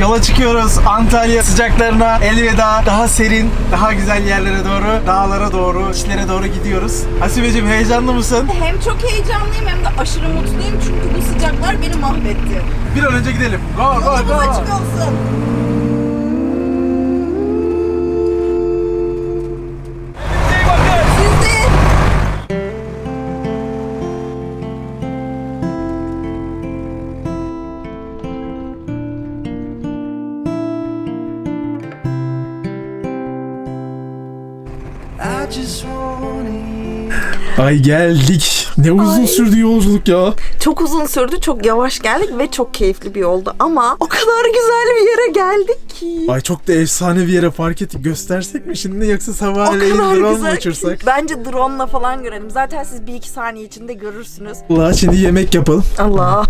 Yola çıkıyoruz Antalya sıcaklarına elveda. Daha serin, daha güzel yerlere doğru, dağlara doğru, içlere doğru gidiyoruz. Hasibeciğim heyecanlı mısın? Hem çok heyecanlıyım hem de aşırı mutluyum çünkü bu sıcaklar beni mahvetti. Bir an önce gidelim. Go go Yolumuz go. açık olsun. Ay geldik. Ne uzun Ay. sürdü yolculuk ya. Çok uzun sürdü, çok yavaş geldik ve çok keyifli bir yoldu ama o kadar güzel bir yere geldik ki. Ay çok da efsane bir yere park ettik. Göstersek mi şimdi yoksa O sabahleyin kadar drone mu uçursak? Bence drone'la falan görelim. Zaten siz bir iki saniye içinde görürsünüz. Allah şimdi yemek yapalım. Allah.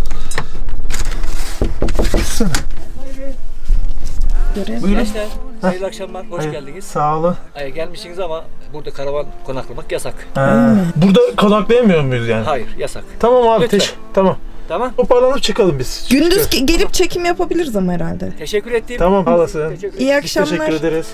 Görelim. Gençler, hayırlı akşamlar, hoş geldiniz. Sağ olun. Ay, gelmişsiniz ama burada karavan konaklamak yasak. Burada konaklayamıyor muyuz yani? Hayır, yasak. Tamam abi Lütfen. teş- Tamam. Tamam, Toparlanıp çıkalım biz. Gündüz ge- gelip çekim yapabiliriz ama herhalde. teşekkür ettim. Tamam halasın. İyi Biz akşamlar. teşekkür ederiz.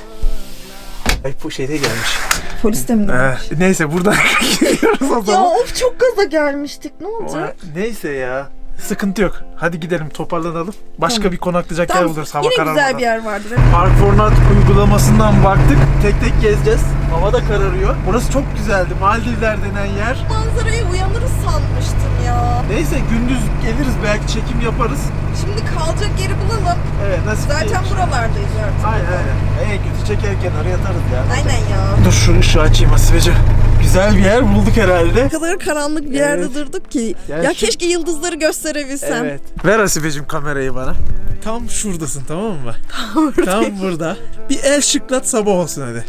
Ay bu şeyde gelmiş. Polis de mi? Eh, neyse buradan gidiyoruz o Ya zaman. of çok gaza gelmiştik. Ne olacak? Neyse ya. Sıkıntı yok. Hadi gidelim toparlanalım. Başka bir konaklayacak yer Tamam. buluruz hava Yine kararmadan. güzel bir yer vardır. Park Fortnite uygulamasından baktık. Tek tek gezeceğiz. Hava da kararıyor. Burası çok güzeldi. Maldivler denen yer. Manzaraya uyanırız sanmıştım ya. Neyse gündüz geliriz belki çekim yaparız. Şimdi kalacak yeri bulalım. Evet nasip Zaten değilmiş. buralardayız artık. Aynen aynen. En kötü çekerken oraya yatarız ya. Aynen ya. Dur şu ışığı açayım Hasibeci. Güzel bir yer bulduk herhalde. Ne kadar karanlık bir yerde Evet. durduk ki. Yani ya şu- keşke yıldızları gösterebilsem. Evet. Ver Hasibeciğim kamerayı bana. Tam şuradasın tamam mı? Tam burada. Bir el şıklat sabah olsun hadi.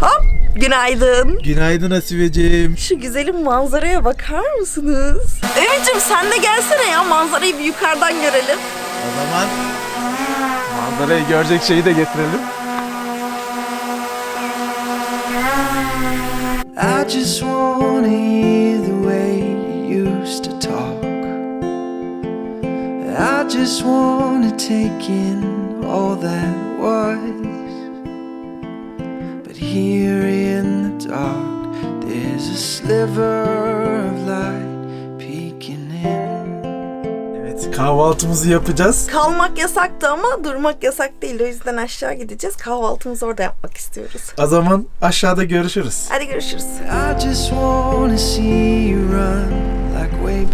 Hop günaydın. Günaydın Hasibeciğim. Şu güzelim manzaraya bakar mısınız? Emin'cim sen de gelsene ya manzarayı bir yukarıdan görelim. O zaman manzarayı görecek şeyi de getirelim. I just wanna hear the way you used to talk. I just wanna take in all that was. But here in the dark, there's a sliver of light kahvaltımızı yapacağız. Kalmak yasaktı ama durmak yasak değil. O yüzden aşağı gideceğiz. Kahvaltımızı orada yapmak istiyoruz. O zaman aşağıda görüşürüz. Hadi görüşürüz.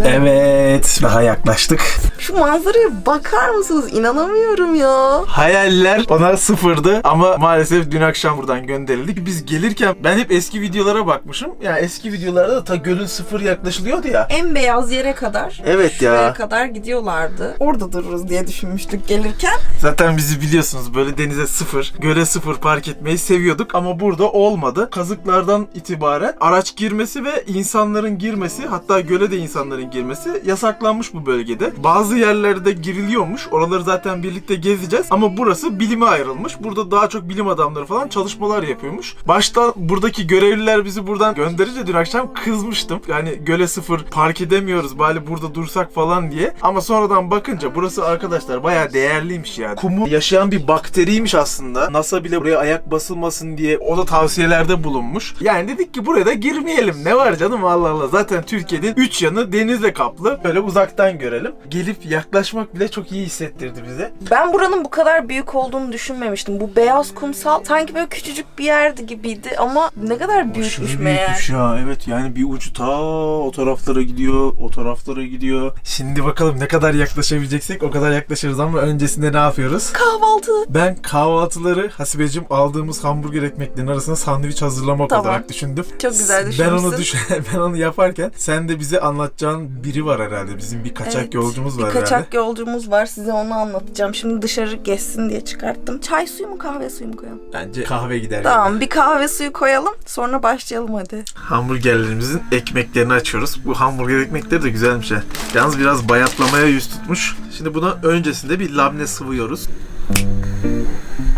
Evet daha yaklaştık. Şu manzaraya bakar mısınız? İnanamıyorum ya. Hayaller ona sıfırdı ama maalesef dün akşam buradan gönderildik. Biz gelirken ben hep eski videolara bakmışım. Yani eski videolarda da ta gölün sıfır yaklaşılıyordu ya. En beyaz yere kadar. Evet ya. kadar gidiyorlardı. Orada dururuz diye düşünmüştük gelirken. Zaten bizi biliyorsunuz böyle denize sıfır, göle sıfır park etmeyi seviyorduk ama burada olmadı. Kazıklardan itibaren araç girmesi ve insanların girmesi hatta göle de insanların girmesi yasaklanmış bu bölgede. Bazı yerlerde giriliyormuş. Oraları zaten birlikte gezeceğiz ama burası bilime ayrılmış. Burada daha çok bilim adamları falan çalışmalar yapıyormuş. Başta buradaki görevliler bizi buradan gönderince dün akşam kızmıştım. Yani göle sıfır park edemiyoruz bari burada dursak falan diye. Ama sonradan bakınca burası arkadaşlar bayağı değerliymiş yani. Kumu yaşayan bir bakteriymiş aslında. NASA bile buraya ayak basılmasın diye o da tavsiyelerde bulunmuş. Yani dedik ki buraya da girmeyelim. Ne var canım Allah Allah. Zaten Türkiye'nin 3 yanı denizle kaplı. Böyle uzaktan görelim. Gelip yaklaşmak bile çok iyi hissettirdi bize. Ben buranın bu kadar büyük olduğunu düşünmemiştim. Bu beyaz kumsal sanki böyle küçücük bir yerdi gibiydi ama ne kadar büyükmüş meğer. ya. Evet yani bir ucu ta o taraflara gidiyor, o taraflara gidiyor. Şimdi bakalım ne kadar yaklaşabileceksek o kadar yaklaşırız ama öncesinde ne yapıyoruz? Kahvaltı. Ben kahvaltıları Hasibeciğim aldığımız hamburger ekmeklerinin arasına sandviç hazırlamak Tamam. olarak düşündüm. Çok güzel Ben onu düşünmüşsün. düşün ben onu yaparken sen de bize anlatacağın biri var herhalde. Bizim bir kaçak Evet, yolcumuz var kaçak yolcumuz var size onu anlatacağım. Şimdi dışarı geçsin diye çıkarttım. Çay suyu mu kahve suyu mu koyalım? Bence kahve gider. yani. Tamam bir kahve suyu koyalım sonra başlayalım hadi. Hamburgerlerimizin ekmeklerini açıyoruz. Bu hamburger ekmekleri de güzelmiş ha. Yalnız biraz bayatlamaya yüz tutmuş. Şimdi buna öncesinde bir labne sıvıyoruz.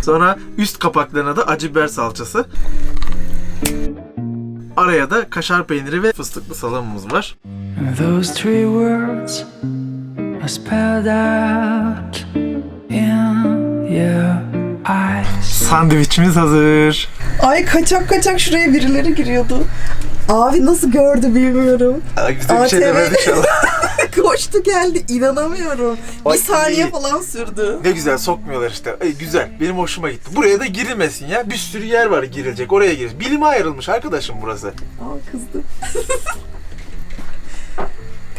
Sonra üst kapaklarına da acı biber salçası. Araya da kaşar peyniri ve fıstıklı salamımız var. Those three words spelled out your eyes. Sandviçimiz hazır. Ay kaçak kaçak şuraya birileri giriyordu. Abi nasıl gördü bilmiyorum. Güzel bir şey ATV. demedi inşallah. Koştu geldi inanamıyorum. Ay, bir saniye iyi. falan sürdü. Ne güzel sokmuyorlar işte. Ey, güzel. Benim hoşuma gitti. Buraya da girilmesin ya. Bir sürü yer var girilecek. Oraya gir. Bilime ayrılmış arkadaşım burası. Aa kızdı.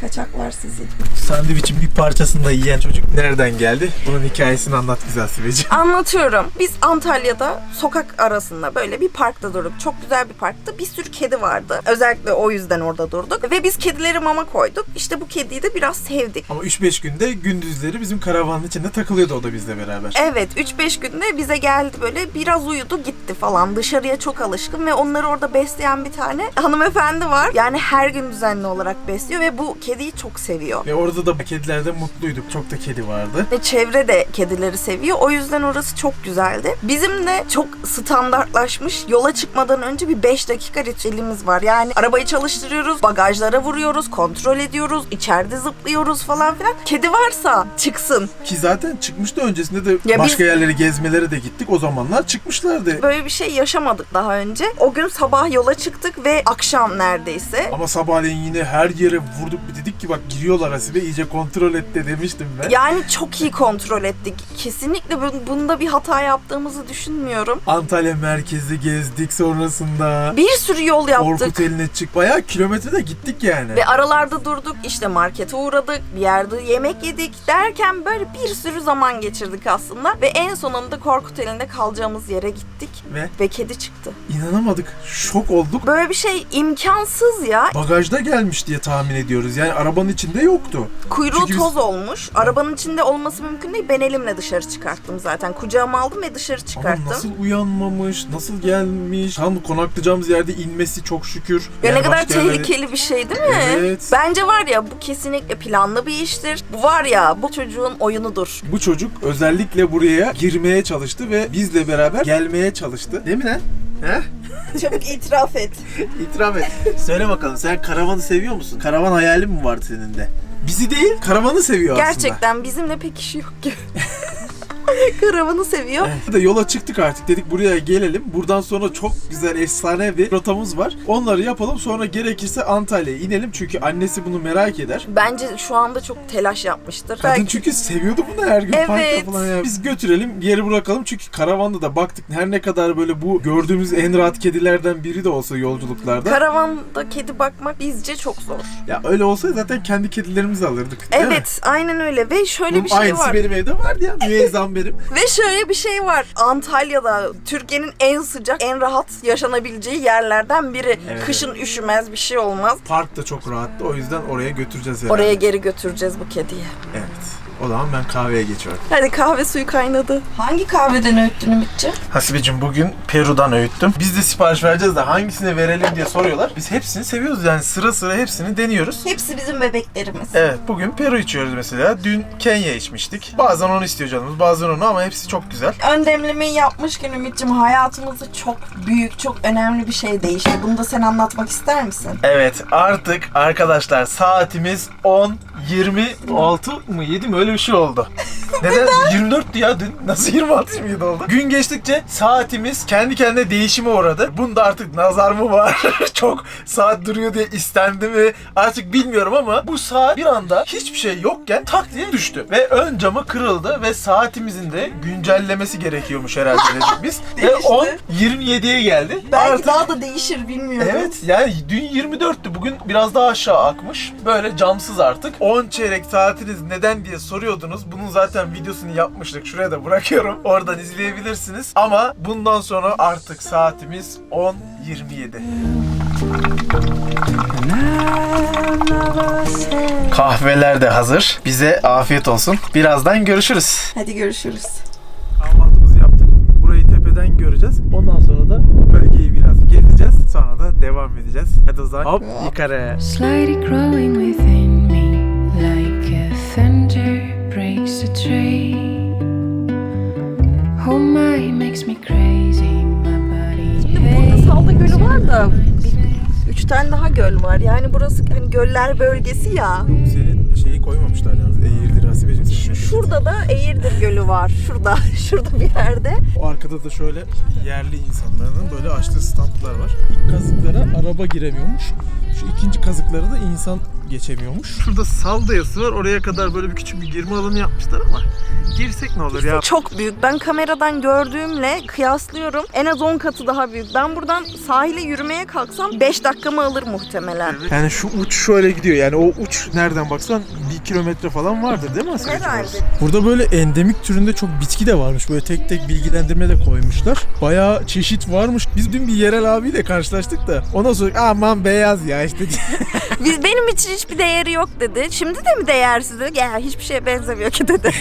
Kaçaklar sizi. Sandviçin bir parçasını da yiyen çocuk nereden geldi? Bunun hikayesini anlat güzel Sibeci. Anlatıyorum. Biz Antalya'da sokak arasında böyle bir parkta durduk. Çok güzel bir parktı. Bir sürü kedi vardı. Özellikle o yüzden orada durduk. Ve biz kedileri mama koyduk. İşte bu kediyi de biraz sevdik. Ama 3-5 günde gündüzleri bizim karavanın içinde takılıyordu o da bizle beraber. Evet 3-5 günde bize geldi böyle biraz uyudu gitti falan. Dışarıya çok alışkın ve onları orada besleyen bir tane hanımefendi var. Yani her gün düzenli olarak besliyor ve bu kediyi çok seviyor. Ve orada da kedilerde mutluyduk. Çok da kedi vardı. Ve çevre de kedileri seviyor. O yüzden orası çok güzeldi. Bizim de çok standartlaşmış yola çıkmadan önce bir 5 dakika ritüelimiz var. Yani arabayı çalıştırıyoruz, bagajlara vuruyoruz, kontrol ediyoruz, içeride zıplıyoruz falan filan. Kedi varsa çıksın. Ki zaten çıkmıştı öncesinde de Ya başka biz- yerlere gezmelere de gittik. O zamanlar çıkmışlardı. Böyle bir şey yaşamadık daha önce. O gün sabah yola çıktık ve akşam neredeyse. Ama sabahleyin yine her yere vurduk bir dedik ki bak giriyorlar Hasibe iyice kontrol et de demiştim ben. Yani çok iyi kontrol ettik. Kesinlikle bu- bunda bir hata yaptığımızı düşünmüyorum. Antalya merkezi gezdik sonrasında. Bir sürü yol yaptık. Korkut eline çık. Bayağı kilometrede gittik yani. Ve aralarda durduk, işte markete uğradık, bir yerde yemek yedik derken böyle bir sürü zaman geçirdik aslında. Ve en sonunda Korkut elinde kalacağımız yere gittik Ve ve kedi çıktı. inanamadık. Şok olduk. Böyle bir şey imkansız ya. Bagajda gelmiş diye tahmin ediyoruz. Yani arabanın içinde yoktu. Kuyruğu Çünkü biz- toz olmuş. Arabanın içinde olması mümkün değil. Ben elimle dışarı çıkarttım zaten. Kucağıma aldım ve dışarı çıkarttım. Ama nasıl uyanmamış, nasıl gelmiş. Tam konaklayacağımız yerde inmesi çok şükür. Ya ne Yani kadar başka yerlere- tehlikeli bir şey değil mi? Evet. Bence var ya bu kesinlikle planlı bir iştir. Bu var ya bu çocuğun oyunudur. Bu çocuk özellikle buraya girmeye çalıştı ve bizle beraber gelmeye çalıştı. Değil mi lan? He? Çabuk itiraf et. İtiraf et. Söyle bakalım sen karavanı seviyor musun? Karavan hayali mi vardı senin de? Bizi değil, karavanı seviyor aslında. Gerçekten bizimle pek işi yok gibi. Karavanı seviyor. Evet. Yola çıktık artık dedik buraya gelelim. Buradan sonra çok güzel efsane bir rotamız var. Onları yapalım sonra gerekirse Antalya'ya inelim. Çünkü annesi bunu merak eder. Bence şu anda çok telaş yapmıştır. Kadın Belki çünkü seviyordu bunu her gün parkta Evet. falan. Yani. Biz götürelim geri bırakalım çünkü karavanda da baktık her ne kadar böyle bu gördüğümüz en rahat kedilerden biri de olsa yolculuklarda. karavanda kedi bakmak bizce çok zor. ya öyle olsa zaten kendi kedilerimizi alırdık. Evet, aynen öyle ve şöyle Bunun bir şey aynısı var. benim evde vardı ya. Müezzam benim. Ve şöyle bir şey var. Antalya'da Türkiye'nin en sıcak, en rahat yaşanabileceği yerlerden biri. Evet. Kışın üşümez, bir şey olmaz. Park da çok rahattı. O yüzden oraya götüreceğiz herhalde. Oraya geri götüreceğiz bu kediyi. Evet. O zaman ben kahveye geçiyorum. Hadi kahve suyu kaynadı. Hangi kahveden öğüttün Ümitçi? Hasibeciğim bugün Peru'dan öğüttüm. Biz de sipariş vereceğiz de hangisini verelim diye soruyorlar. Biz hepsini seviyoruz yani sıra sıra hepsini deniyoruz. Hepsi bizim bebeklerimiz. Evet bugün Peru içiyoruz mesela. Dün Kenya içmiştik. Bazen onu istiyor canımız bazen onu ama hepsi çok güzel. Ön demlemeyi yapmışken Ümit'ciğim hayatımızda çok büyük, çok önemli bir şey değişti. Bunu da sen anlatmak ister misin? Evet artık arkadaşlar saatimiz 10 26 mı 7 mi öyle bir şey oldu. Neden? 24'tü ya dün. Nasıl 26 27 oldu? Gün geçtikçe saatimiz kendi kendine değişime uğradı. Bunda artık nazar mı var? Çok saat duruyor diye istendi mi? Artık bilmiyorum ama bu saat bir anda hiçbir şey yokken tak diye düştü. Ve ön camı kırıldı ve saatimizin de güncellemesi gerekiyormuş herhalde dedik biz. ve 10 27'ye geldi. Belki Artık- daha da değişir bilmiyorum. Evet yani dün 24'tü bugün biraz daha aşağı akmış. Böyle camsız artık. 10 çeyrek saatiniz neden diye soruyordunuz. Bunun zaten videosunu yapmıştık. Şuraya da bırakıyorum. Oradan izleyebilirsiniz. Ama bundan sonra artık saatimiz 10.27. Kahveler de hazır. Bize afiyet olsun. Birazdan görüşürüz. Hadi görüşürüz. Kahvaltımızı yaptık. Burayı tepeden göreceğiz. Ondan sonra da bölgeyi biraz gezeceğiz. Sonra da devam edeceğiz. Hadi o zaman hop yukarı. Slowly growing within breaks a tree. Oh my, makes me crazy. My body. Burada Salda Gölü var da bir, üç tane daha göl var. Yani burası hani göller bölgesi ya. Senin şeyi koymamışlar yalnız. Eğirdir Hasibeciğim. senin Şurada da Eğirdir Gölü var. Şurada, şurada bir yerde. O arkada da şöyle yerli insanların böyle açtığı standlar var. İlk kazıklara araba giremiyormuş. Şu ikinci kazıklara da insan geçemiyormuş. Şurada sal dayası var. Oraya kadar böyle bir küçük bir girme alanı yapmışlar ama girsek ne olur ya? Çok büyük. Ben kameradan gördüğümle kıyaslıyorum. En az 10 katı daha büyük. Ben buradan sahile yürümeye kalksam 5 dakikamı alır muhtemelen. Yani şu uç şöyle gidiyor. Yani o uç nereden baksan bir kilometre falan vardır değil mi Hasibeciğim? Herhalde. Burada böyle endemik türünde çok bitki de varmış. Böyle tek tek bilgilendirme de koymuşlar. Bayağı çeşit varmış. Biz dün bir yerel abiyle karşılaştık da. Ondan sonra aman beyaz ya işte. Biz, benim için hiçbir değeri yok dedi. Şimdi de mi değersiz dedi. Ya hiçbir şeye benzemiyor ki dedi.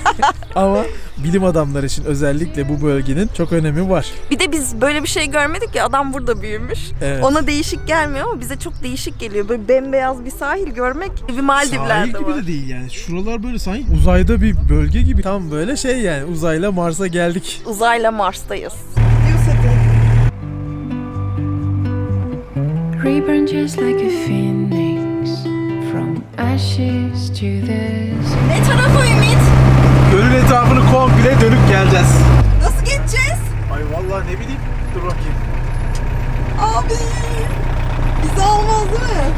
Ama bilim adamları için özellikle bu bölgenin çok önemi var. bir de biz böyle bir şey görmedik ya adam burada büyümüş. Evet. Ona değişik gelmiyor ama bize çok değişik geliyor. Böyle bembeyaz bir sahil görmek bir Sahil Maldivler'de gibi var. de değil yani. Şuralar böyle sanki uzayda bir bölge gibi. Tam böyle şey yani uzayla Mars'a geldik. Uzayla Mars'tayız. Reborn just like a phoenix Ne tarafı Ümit? Gölün etrafını komple dönüp geleceğiz. Nasıl geçeceğiz? Ay vallahi ne bileyim. Dur bakayım. Abi bizi almaz değil mi?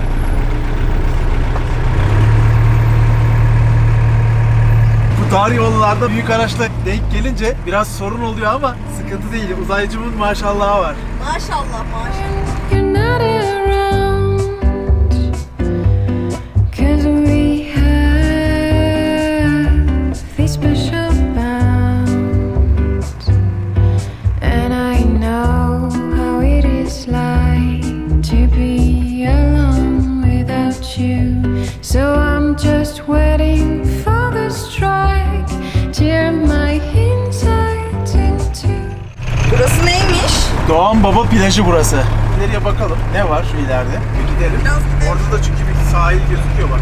Bu dar yollarda büyük araçla denk gelince biraz sorun oluyor ama sıkıntı değil. Uzaycımın maşallahı var. Maşallah maşallah. You're not around, Doğan Baba plajı burası. İleriye bakalım. Ne var şu ileride? Bir gidelim. Biraz gidelim. Orada da çünkü bir sahil gözüküyor bak.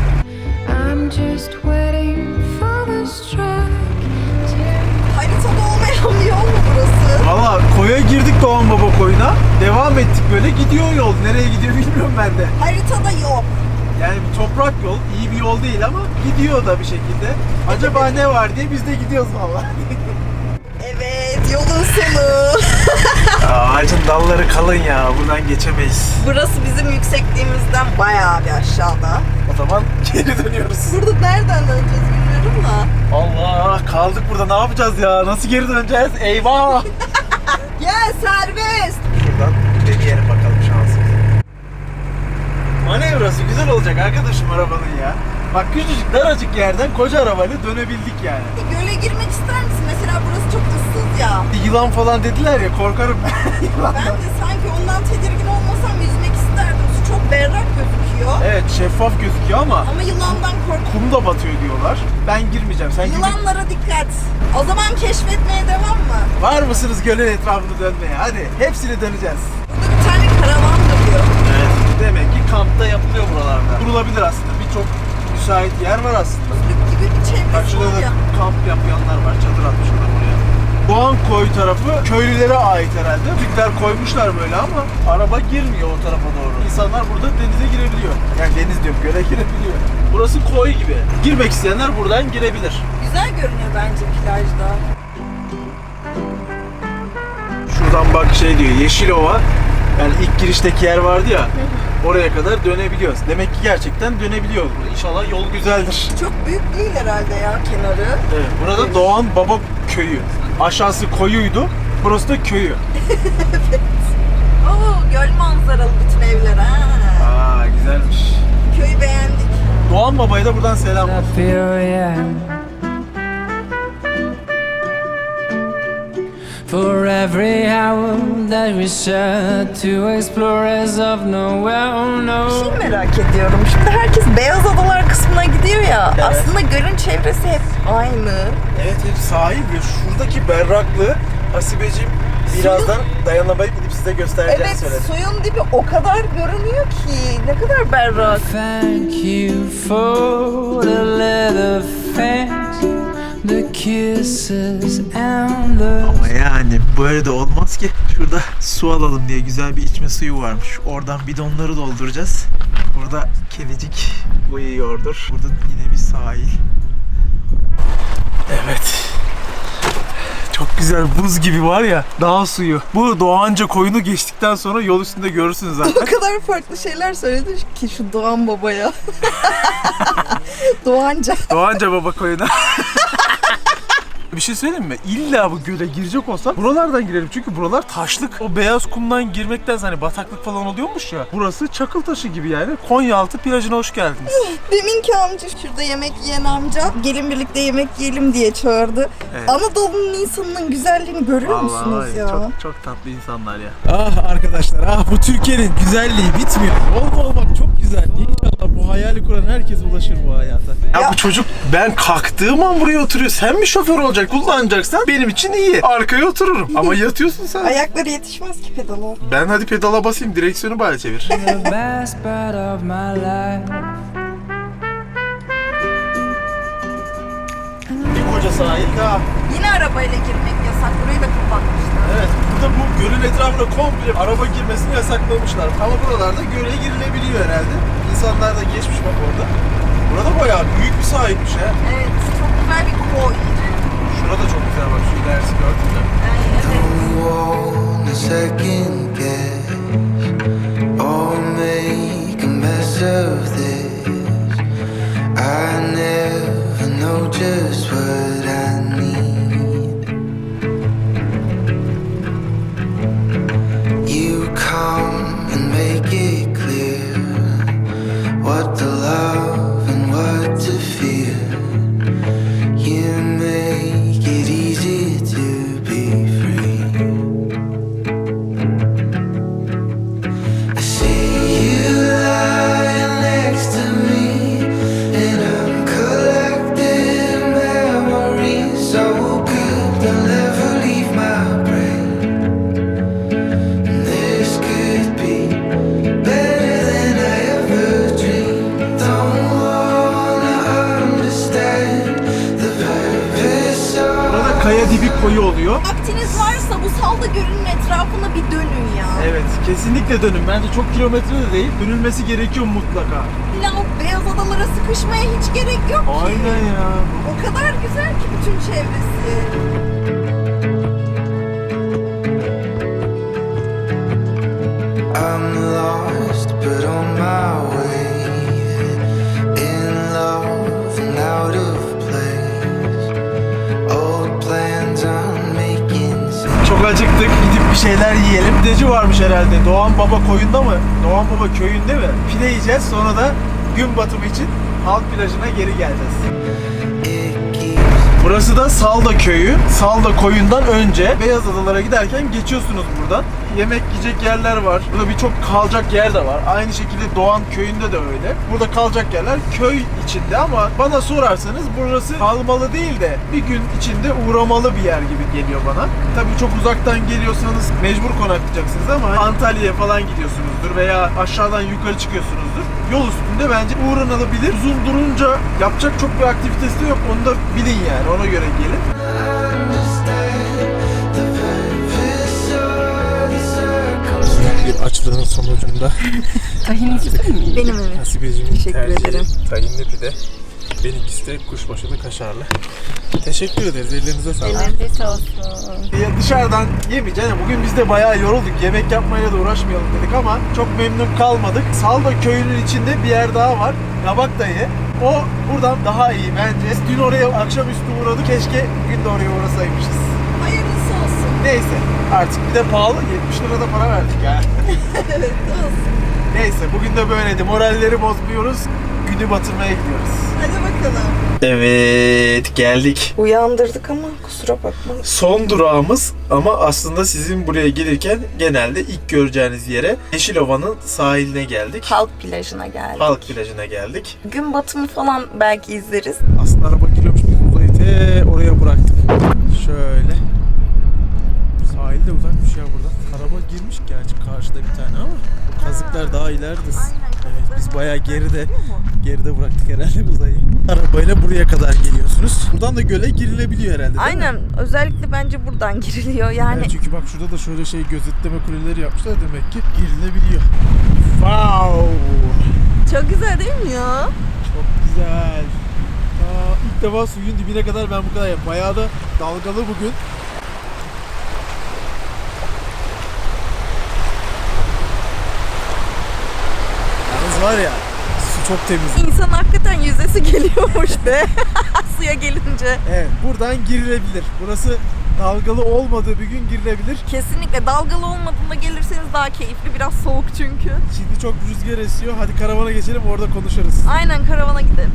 I'm just waiting for. Tear Haritada olmayan bir yol mu burası? Valla koya girdik Doğan Baba koyuna. Devam ettik böyle gidiyor yol. Nereye gidiyor bilmiyorum ben de. Haritada yok. Yani bir toprak yol, iyi bir yol değil ama gidiyor da bir şekilde. Acaba ne var diye biz de gidiyoruz valla. Yolun sonu. Ağacın dalları kalın ya, buradan geçemeyiz. Burası bizim yüksekliğimizden bayağı bir aşağıda. O zaman geri dönüyoruz. Burada nereden döneceğiz bilmiyorum da. Allah kaldık burada ne yapacağız ya? Nasıl geri döneceğiz? Eyvah! Gel serbest. Şuradan deneyelim bakalım şansımızı. Manevrası güzel olacak arkadaşım arabanın ya. Bak küçücük daracık yerden koca arabayla dönebildik yani. Göle girmek ister misin? Mesela burası çok ıssız ya. Yılan falan dediler ya korkarım ben. Ben de sanki ondan tedirgin olmasam yüzmek isterdim. Su çok berrak gözüküyor. Evet şeffaf gözüküyor ama Ama yılandan korkuyorum. kum da batıyor diyorlar. Ben girmeyeceğim. Sen Yılanlara dikkat. O zaman keşfetmeye devam mı? Var mısınız gölün etrafını dönmeye? Hadi hepsini döneceğiz. Burada bir tane karavan duruyor. Evet. Demek ki kampta yapılıyor buralarda. Kurulabilir aslında. Birçok müsait yer var aslında. Gibi bir çevresi Karşıda var da ya. kamp yapıyanlar var. Çadır atmışlar oraya. Doğan koy tarafı köylülere ait herhalde. Türkler koymuşlar böyle ama araba girmiyor o tarafa doğru. İnsanlar burada denize girebiliyor. Yani deniz diyorum göle girebiliyor. Burası koy gibi. Girmek isteyenler buradan girebilir. Güzel görünüyor bence plajda. Şuradan bak şey diyor Yeşilova. Yani ilk girişteki yer vardı ya. Oraya kadar dönebiliyoruz. Demek ki gerçekten dönebiliyoruz. İnşallah yol güzeldir. Çok büyük değil herhalde ya kenarı. Evet, burada Doğan Baba Köyü. Aşağısı koyuydu. Burası da köyü. Oo göl manzaralı bütün evler ha. Aa güzelmiş. Köyü beğendik. Doğan Baba'ya da buradan selam For every hour that we share, two explorers of nowhere oh Bir no. şey merak ediyorum. Şimdi herkes Beyaz Adalar kısmına gidiyor ya. Evet. Aslında gölün çevresi hep aynı. Evet hep sahil ve şuradaki berraklığı Hasibeciğim birazdan dayanamayıp gidip size göstereceğini Evet söyledi. suyun dibi o kadar görünüyor ki. Ne kadar berrak. Thank you for the leather fans, the kisses and the Ama yani böyle de olmaz ki. Şurada su alalım diye güzel bir içme suyu varmış. Oradan bidonları dolduracağız. Burada kedicik uyuyordur. Burada yine bir sahil. Evet. Çok güzel buz gibi var ya dağ suyu. Bu Doğanca koyunu geçtikten sonra yol üstünde görürsünüz O zaten. kadar farklı şeyler söyledi ki şu Doğan babaya. Doğanca. Doğanca baba koyuna. Bir şey söyleyeyim mi? İlla bu göle girecek olsa buralardan girelim. Çünkü buralar taşlık. O beyaz kumdan girmekten hani bataklık falan oluyormuş ya. Burası çakıl taşı gibi yani. Konyaaltı plajına hoş geldiniz. Deminki amca şurada yemek yiyen amca gelin birlikte yemek yiyelim diye çağırdı. Evet. Anadolu'nun insanının güzelliğini görüyor musunuz Vallahi ya? Çok, çok tatlı insanlar ya. Ah arkadaşlar ah bu Türkiye'nin güzelliği bitmiyor. Yolda olmak çok güzel. İnşallah bu hayali kuran herkes ulaşır bu hayata. Ya, Ya- bu çocuk ben kalktığım an buraya oturuyor. Sen mi şoför olacak kullanacaksan benim için iyi. Arkaya otururum. Ama yatıyorsun sen. Ayakları yetişmez ki pedala. Ben hadi pedala basayım direksiyonu bari çevir. Bir koca sahil daha. Yine arabayla girmek yasak. Burayı da kapatmışlar. Evet burada bu gölün etrafına komple araba girmesini yasaklamışlar. Ama buralarda göle girilebiliyor herhalde. İnsanlar da geçmiş bak orada. Burada bayağı büyük bir sahilmiş ha. Evet, çok güzel bir koy. Şurada çok güzel bak şu second guess or make a mess of this. I never know just what kesinlikle dönün. Bence çok kilometre de değil. Dönülmesi gerekiyor mutlaka. İlla o beyaz adalara sıkışmaya hiç gerek yok ki. Aynen ya. O kadar güzel ki bütün çevresi. I'm lost, but on my way. Şeyler yiyelim. Pideci varmış herhalde. Doğan Baba koyunda mı? Doğan Baba köyünde mi? Pide yiyeceğiz. Sonra da gün batımı için halk plajına geri geleceğiz. Burası da Salda köyü. Salda koyundan önce Beyaz Adalara giderken geçiyorsunuz buradan. Yemek yiyecek yerler var. Burada birçok kalacak yer de var. Aynı şekilde Doğan köyünde de öyle. Burada kalacak yerler köy içinde ama bana sorarsanız burası kalmalı değil de bir gün içinde uğramalı bir yer gibi geliyor bana. Tabii çok uzaktan geliyorsanız mecbur konaklayacaksınız ama Antalya'ya falan gidiyorsunuzdur veya aşağıdan yukarı çıkıyorsunuzdur. Yol üstünde bence uğranılabilir. Uzun durunca yapacak çok bir aktivitesi de yok. Onu da bilin yani. Ona göre gelin. Bir açlığın sonucunda Benim evet. Hasibeciğim Teşekkür ederim. Tahinli pide. Benimkisi de kuşbaşılı kaşarlı. Teşekkür ederiz. Ellerinize sağlık. Ya dışarıdan yemeyeceğiz. Bugün biz de bayağı yorulduk. Yemek yapmayla da uğraşmayalım dedik ama çok memnun kalmadık. Salda köyünün içinde bir yer daha var. Kabak dayı. O buradan daha iyi bence. Dün oraya akşamüstü uğradık. Keşke bugün de oraya uğrasaymışız. Hayırlısı olsun. Neyse artık bir de pahalı 70 lira da para verdik ya. Neyse bugün de böyleydi. Moralleri bozmuyoruz. Günü batırmaya gidiyoruz. Hadi bakalım. Evet geldik. Uyandırdık ama kusura bakma. Son durağımız ama aslında sizin buraya gelirken genelde ilk göreceğiniz yere Yeşilova'nın sahiline geldik. Halk plajına geldik. Halk plajına geldik. Gün batımı falan belki izleriz. Aslında araba giriyormuş biz uzayı te oraya bıraktık. Şöyle. Sahil de uzakmış ya buradan. Araba girmiş gerçi karşıda bir tane ama kazıklar daha ilerideyiz. Evet biz bayağı geride geride bıraktık herhalde uzayı. Arabayla buraya kadar geliyorsunuz. Buradan da göle girilebiliyor herhalde değil mi? Aynen. Özellikle bence buradan giriliyor. Yani Evet, çünkü bak şurada da şöyle şey gözetleme kuleleri yapmışlar demek ki girilebiliyor. Wow! Çok güzel değil mi ya? Çok güzel. Aa, ilk defa suyun dibine kadar ben bu kadar yap. Bayağı da dalgalı bugün. Yalnız var ya su çok temiz. İnsan hakikaten yüzesi geliyormuş be. Suya gelince. Evet buradan girilebilir. Burası dalgalı olmadığı bir gün girilebilir. Kesinlikle dalgalı olmadığında gelirseniz daha keyifli. Biraz soğuk çünkü. Şimdi çok rüzgar esiyor. Hadi karavana geçelim orada konuşuruz. Aynen karavana gidelim.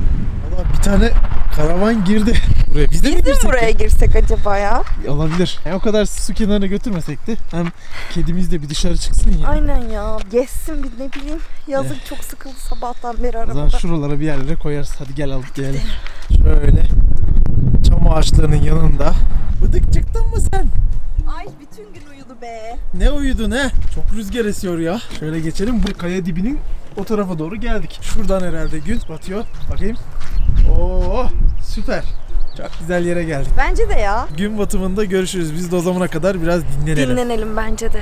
Valla bir tane karavan girdi buraya. Biz de mi Biz de mi girsek? buraya girsek acaba ya? Olabilir. Yani o kadar su kenarına götürmesek de hem kedimiz de bir dışarı çıksın ya. Aynen ya. Gezsin bir ne bileyim. Yazık çok sıkıldı sabahtan beri O zaman arabada. şuralara bir yerlere koyarız. Hadi gel alıp gelelim. Şöyle çam ağaçlarının yanında. Bıdık çıktın mı sen? Ay bütün gün uyudu be. Ne uyudun he? Çok rüzgar esiyor ya. Şöyle geçelim. Bu kaya dibinin o tarafa doğru geldik. Şuradan herhalde gün batıyor. Bakayım. Oo süper. Çok güzel yere geldik. Bence de ya. Gün batımında görüşürüz. Biz de o zamana kadar biraz dinlenelim. Dinlenelim bence de.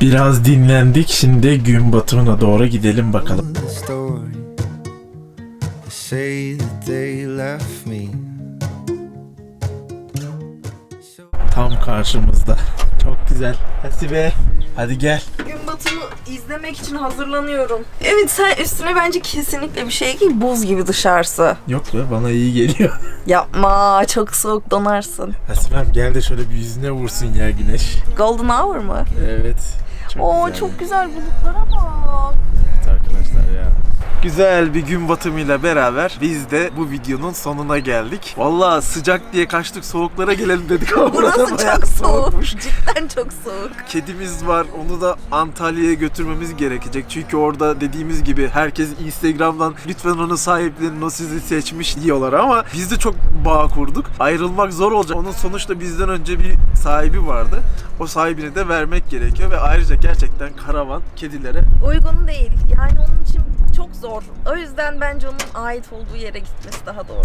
Biraz dinlendik. Şimdi gün batımına doğru gidelim bakalım. Tam karşımızda. Çok güzel. Hasibe. Hadi gel. Gün batımı izlemek için hazırlanıyorum. Evet sen üstüne bence kesinlikle bir şey giy. Buz gibi dışarısı. Yok be bana iyi geliyor. Yapma çok soğuk donarsın. Hasibem gel de şöyle bir yüzüne vursun ya güneş. Golden hour mı? Evet. Çok Oo güzel. çok güzel bulutlara bak. Evet arkadaşlar ya. Güzel bir gün batımıyla beraber biz de bu videonun sonuna geldik. Vallahi sıcak diye kaçtık soğuklara gelelim dedik ama Burası burada bayağı çok soğuk. soğukmuş. Cidden çok soğuk. Kedimiz var. Onu da Antalya'ya götürmemiz gerekecek. Çünkü orada dediğimiz gibi herkes Instagram'dan lütfen onu sahiplenin o sizi seçmiş diyorlar ama biz de çok bağ kurduk. Ayrılmak zor olacak. Onun sonuçta bizden önce bir sahibi vardı. O sahibini de vermek gerekiyor ve ayrıca gerçekten karavan kedilere Uygun değil. Yani onun için çok zor. O yüzden bence onun ait olduğu yere gitmesi daha doğru.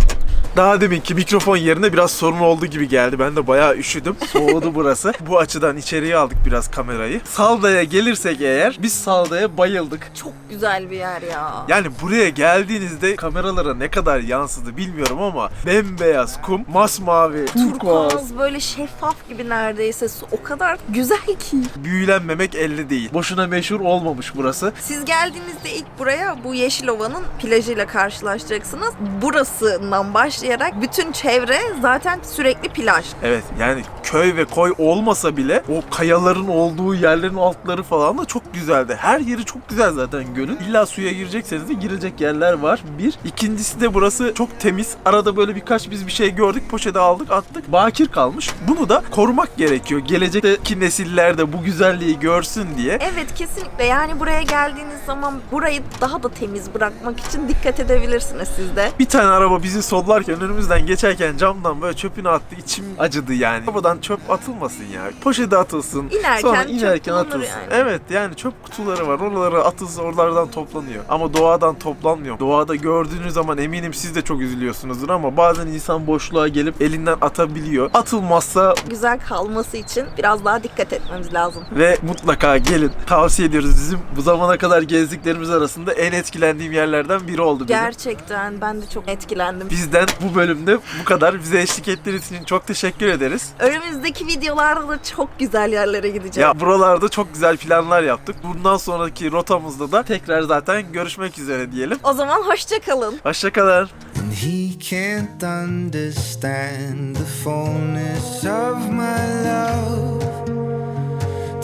Daha deminki mikrofon yerine biraz sorun oldu gibi geldi. Ben de bayağı üşüdüm. Soğudu burası. Bu açıdan içeriye aldık biraz kamerayı. Salda'ya gelirsek eğer biz Salda'ya bayıldık. Çok güzel bir yer ya. Yani buraya geldiğinizde kameralara ne kadar yansıdı bilmiyorum ama bembeyaz kum, masmavi, turkuaz. Turkuaz böyle şeffaf gibi neredeyse su o kadar güzel ki. Büyülenmemek elde değil. Boşuna meşhur olmamış burası. Siz geldiğinizde ilk buraya bu Yeşilova'nın plajıyla karşılaşacaksınız. Burasından başlayarak bütün çevre zaten sürekli plaj. Evet yani köy ve koy olmasa bile o kayaların olduğu yerlerin altları falan da çok güzeldi. Her yeri çok güzel zaten gölün. İlla suya girecekseniz de girecek yerler var. Bir. İkincisi de burası çok temiz. Arada böyle birkaç biz bir şey gördük poşete aldık attık. Bakir kalmış. Bunu da korumak gerekiyor. Gelecekteki nesiller de bu güzelliği görsün diye. Evet kesinlikle yani buraya geldiğiniz zaman burayı daha da temiz bırakmak için dikkat edebilirsiniz siz de. Bir tane araba bizi sollarken önümüzden geçerken camdan böyle çöpünü attı. İçim acıdı yani. Arabadan çöp atılmasın ya. Poşete atılsın. İnerken Sonra inerken atılsın. yani. Evet yani çöp kutuları var. Oralara atılsa oralardan toplanıyor. Ama doğadan toplanmıyor. Doğada gördüğünüz zaman eminim siz de çok üzülüyorsunuzdur ama bazen insan boşluğa gelip elinden atabiliyor. Atılmazsa Güzel kalması için biraz daha dikkat etmemiz lazım. ve mutlaka gelin. Tavsiye ediyoruz. Bizim bu zamana kadar gezdiklerimiz arasında en etkilendiğim yerlerden biri oldu benim. Gerçekten ben de çok etkilendim. Bizden bu bölümde bu kadar. Bize eşlik ettiğiniz için çok teşekkür ederiz. Önümüzdeki videolarda da çok güzel yerlere gideceğim. Ya buralarda çok güzel planlar yaptık. Bundan sonraki rotamızda da tekrar zaten görüşmek üzere diyelim. O zaman hoşça kalın. Hoşçakalın. And he can't understand the fullness of my love.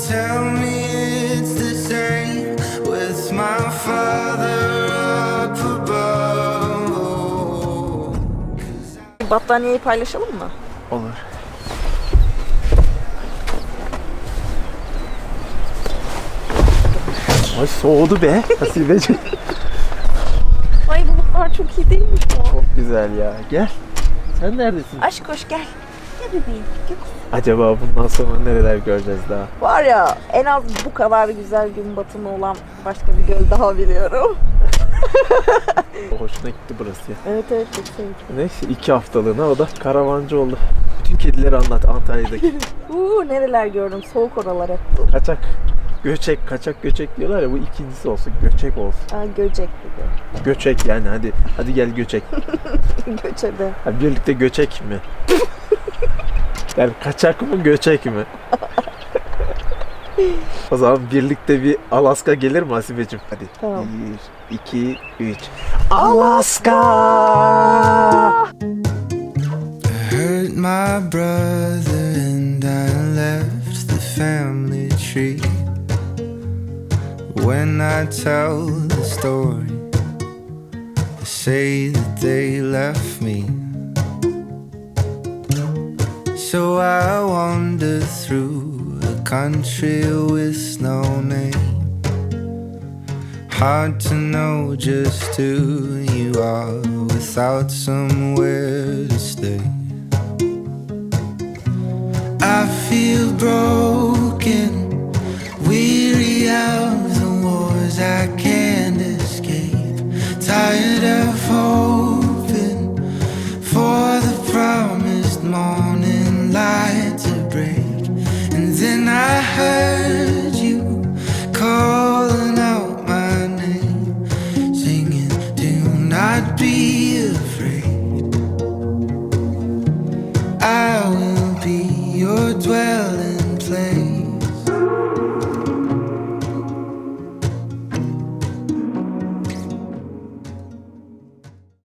Tell me it's the same my father up above. Battaniyeyi paylaşalım mı? Olur. Ay soğudu be. Hasibeciğim. Ay bulutlar çok iyi değilmiş bu. Çok güzel ya. Gel. Sen neredesin? Aşk hoş gel. Gel bebeğim. Gel. Acaba bundan sonra nereler göreceğiz daha? Var ya en az bu kadar güzel gün batımı olan başka bir göl daha biliyorum. Hoşuna gitti burası ya. Evet evet çok sevdim. Neyse iki haftalığına o da karavancı oldu. Bütün kedileri anlat Antalya'daki. Uuu nereler gördüm. Soğuk oralar hep. Kaçak. Göçek, kaçak göçek diyorlar ya bu ikincisi olsun. Göçek olsun. Aa, göcek gibi. Göçek yani hadi. Hadi gel göçek. Göçebe. Ha, birlikte göçek mi? Yani kaçak mı göçek mi? o zaman birlikte bir Alaska gelir mi Hasibeciğim? Hadi. Tamam. Bir, iki, üç. Alaska! hurt my brother and I left the family tree. When I tell the story, they say that they left me. So I wander through a country with no name. Hard to know just who you are without somewhere to stay. I feel broken, weary of the wars I can't escape. Tired of hoping for the promised morning heard